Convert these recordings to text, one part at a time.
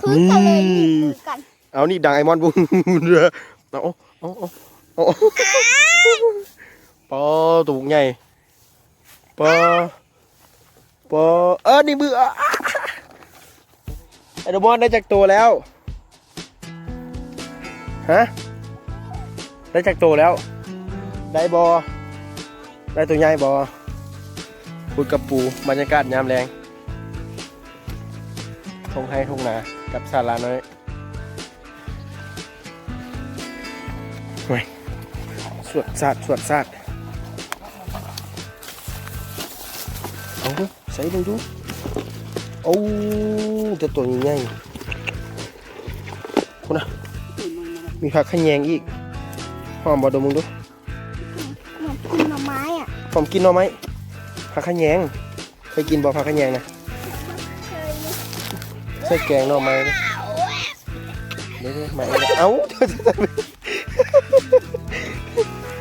คือกันเลยหนีบมือกันเอานี่ดังไอมอนบุ้งเรือเอาเอาเอาเอาปอตูกใหญ่ปอปอเออนี่มือไอโดมอนได้จากตัวแล้วฮะได้จากตัวแล้ว ได้บอได้ตัวใหญ่บอพูดกับปูบรรยากาศยามแรงทงให้ทงนา กับสาราน้อยสวดสัตว์สวดสัตว์เอาดูใส่ดูดูโอ้จะตัวใหญ่ๆคุณนะมีผักขะแยงอีกหอมบ่ดมมึงดูเหมือนกินหน่อไม้อะหอมกินเนาะไหมผักขะแยงเคยกินบ่ผักขะแยงนะเคย ใส่แกงเนาะไหมเดี๋ยวๆไหมเอ้า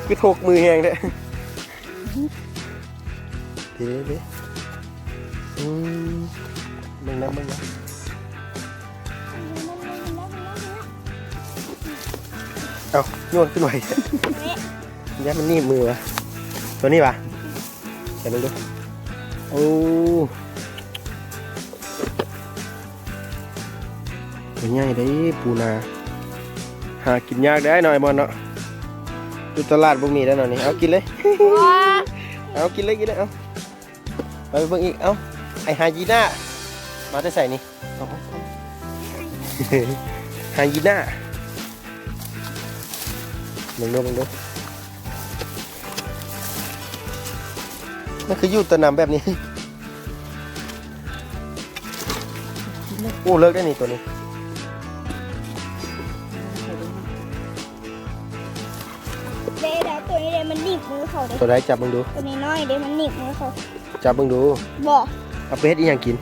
คือถกมือแหงเด้เดี๋ยวเดี๋ยวอืมมึงนะมึงนะเอาโยนขึ้นไว้ยัดมันนี่มือวะตัวนี้ปะเดี๋ยวมึงดูโอ้ ตัวใหญ่ได้ปูนา หากินยากได้หน่อยบอลเนาะอยู่ตลาดพวกนี้ได้หน่อยนี่เอากินเลยว้าเอากินเลยกินเลยเอาไปเบิ่งอีกเอาไอไฮยีน่ามาได้ใส่นี่เอาเอาเอาไฮยีน่ามึงดูมึงดูนั่นคืออยู่แตะนำแบบนี้ โอ้เลิกได้นี่ตัวนี้ เขาเด้ตัวไหนจับมึงดู ตัวนี้น้อยเด้มันหนีบมือเขาจับมึงดูบอกเอาไปเฮ็ดอีหยังกิน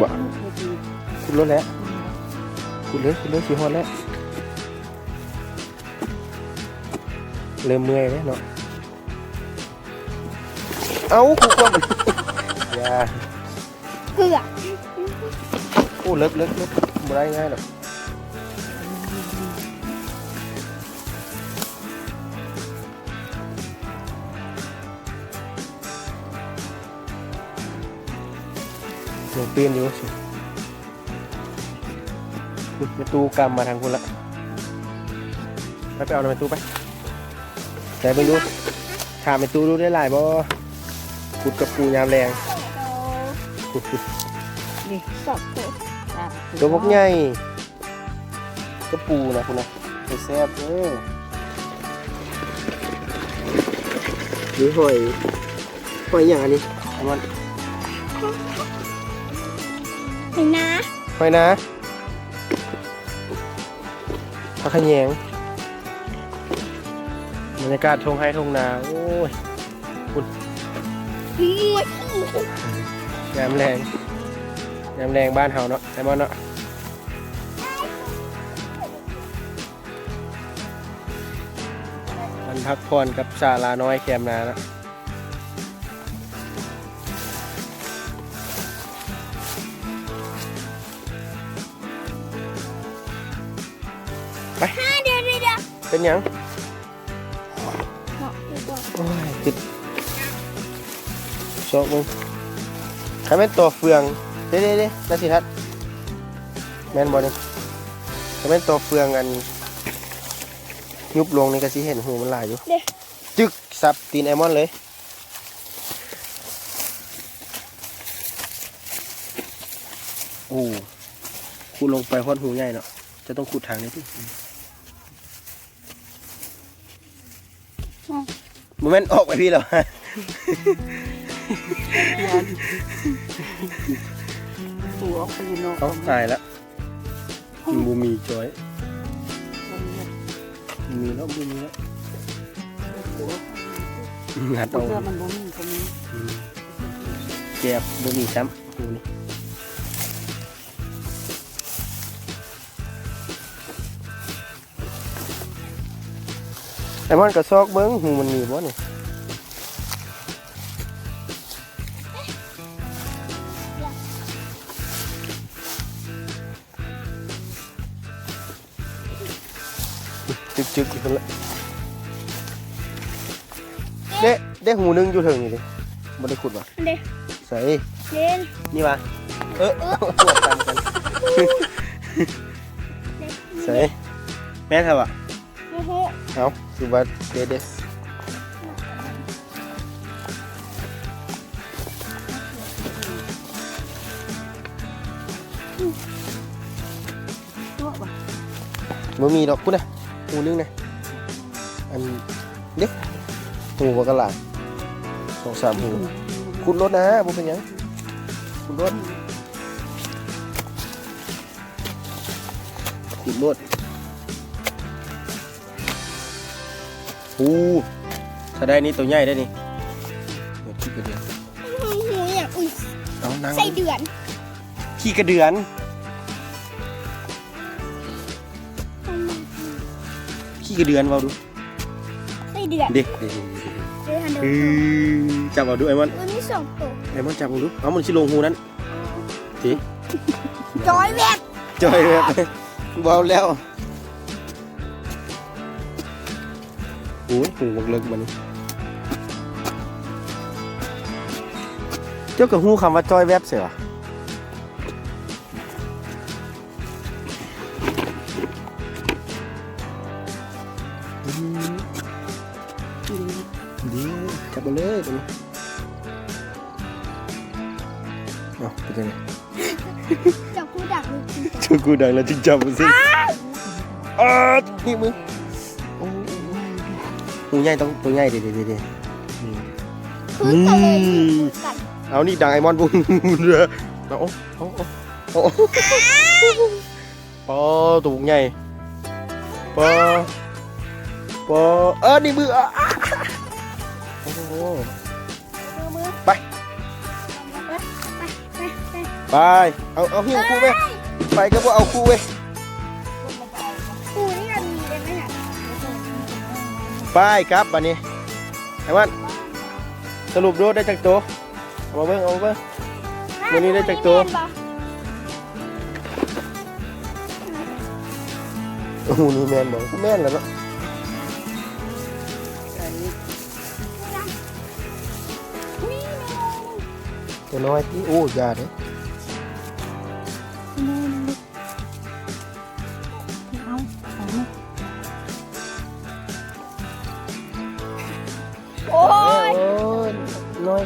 บ่คุณรถแล้วคุณเลยคุณเลยสีฮอนแล้วเริ่มเมื่อยแล้วเนาะเอาคุกว่ามันอย่าเกลือโอ้เลิกเลิกเลิกบ่ได้ง่ายหรอก หนูเปลี่ยนอยู่สิประตูกำมาทางคุณละไปไปเอาในประตูไปใจไปดูถามประตูดูได้หลายบ่ขุดกับปูยามแรงขุดขุดนี่สอบตัวตัวพวกใหญ่ก็ปูนะคุณนะไปแซ่บเออนี่หอยหอยอย่างอันนี้อันมัน เห็นนะหอยนะผักขะแยงบรรยากาศทงไฮทงนา โอ้ยมวยยามแรงยามแรงบ้านเฮาเนาะไอ้มอนเนาะมันพักผ่อนกับศาลาน้อยแคมนาเนาะ อะเดี๋ยวเดี๋ยวเดี๋ยวเป็นหยังเหมาะดีกว่าโอ้ยติดโซกมึงใครเป็นตัวเฟืองเด้เด้เด้นาสิทัศน์แม่นบอลนี่ใครเป็นตัวเฟืองอัน ยุบลงนี่ก็สิเห็นหูมันหลายอยู่เดี๋ยวจึกสับตีนไอมอนเลยโอ้ขุดลงไปฮอดหูใหญ่เนาะจะต้องขุดทางนี้ที่ โมเมนต์ออกไปพี่เหรอตัวออกไปอยู่นอกเขาตายแล้วมันบูมีจอยบูมีแล้วบูมีแล้วงัดตัวเอามันบ่มีตรงนี้แกบบูมีซ้ำหูนี่ ไอ้มันกระซอกเบิ้งหูมันมีบ่เนี่ยจึกจึกๆกันละเด้เด้หูนึงอยู่ถึงนี่ดิยบ่ได้ขุดป่ะเด้ใส่เล่นนี่ว่ะเออปวดตันกันใส่แม่เธอวะ อ้โหเอาคือว่าเด้เด้ตัวบ่บ่มีดอกกูนะหูหนึงนะอั หูบ่กระหลาดสองสามหูขุดรถนะบ่เป็นหยังขุดรถขุดรถหูถ้าได้นี่ตัวใหญ่ได้นี่เดี๋ยวขี้กระเดือนหูหูอย่างอุ้ยเอานั่งใส่เดือนขี้กระเดือนขี้กระเดือนเอาดูใส่เดือนเด็กเด็กเดือนเดือือนอจับเอาดูไอ้มันมันมีสองตัวไอ้มันจับเอาดูเอามันชิลงหูนั้นสิจอยแวกจอยแบบเบาแล้ว โอ้ยหูบักเลิกมันเจ้ากับหูคำว่าจอยแวบเสียวะอืมดีจับมาเลยตัวนี้เอาไปจังไงจับคู่ดักลูกจริงช่วยกูดังแล้วจริงจับมันสิอาดนี่มึงโอ้ หูใหญ่ต้องตัวใหญ่เด็ดเด็ดเด็ดคือกันเลยคือกันเอานี่ดังไอมอนบุ้งเรือเอาเอาเอาเอาปอตัวใหญ่ปอปอเออนี่มืออะโอ้โหมือมือไปไปไปไปไปไป เอาเอาหิ้วคู่ไปไปก็บ่เอาคู่เว้ย ไปครับบัดนี้ไอ้มันสรุปดูได้จากตัวเอามาเบิ่งเอามาเบิ่งวันนี้ได้จักตัวโอ้โหนี่แมนบอกแมนแล้วเนาะไก่ตัวน้อยที่โอ้ยาเด้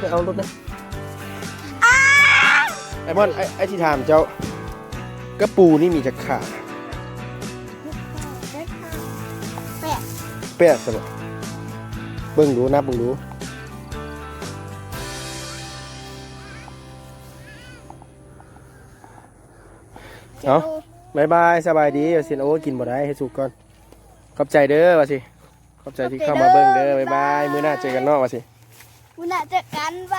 ไปเอารถนะไอ้บอนไอ้ไอ้ที่ถามเจ้ากระปูนี่มีจักขาแปะแปดสบเบิ่งดูนับเบิ่งดูเอาบายบายสบายดีเอาสินโอ้กินบ่ได้ให้สุกก่อน ขอบใจเด้อว่าสิ ขอบใจที่เข้ามาเบิ่งเด้อบายบาย มื้อหน้าเจอกันเนาะว่าสิ คุณอาจจะกันไว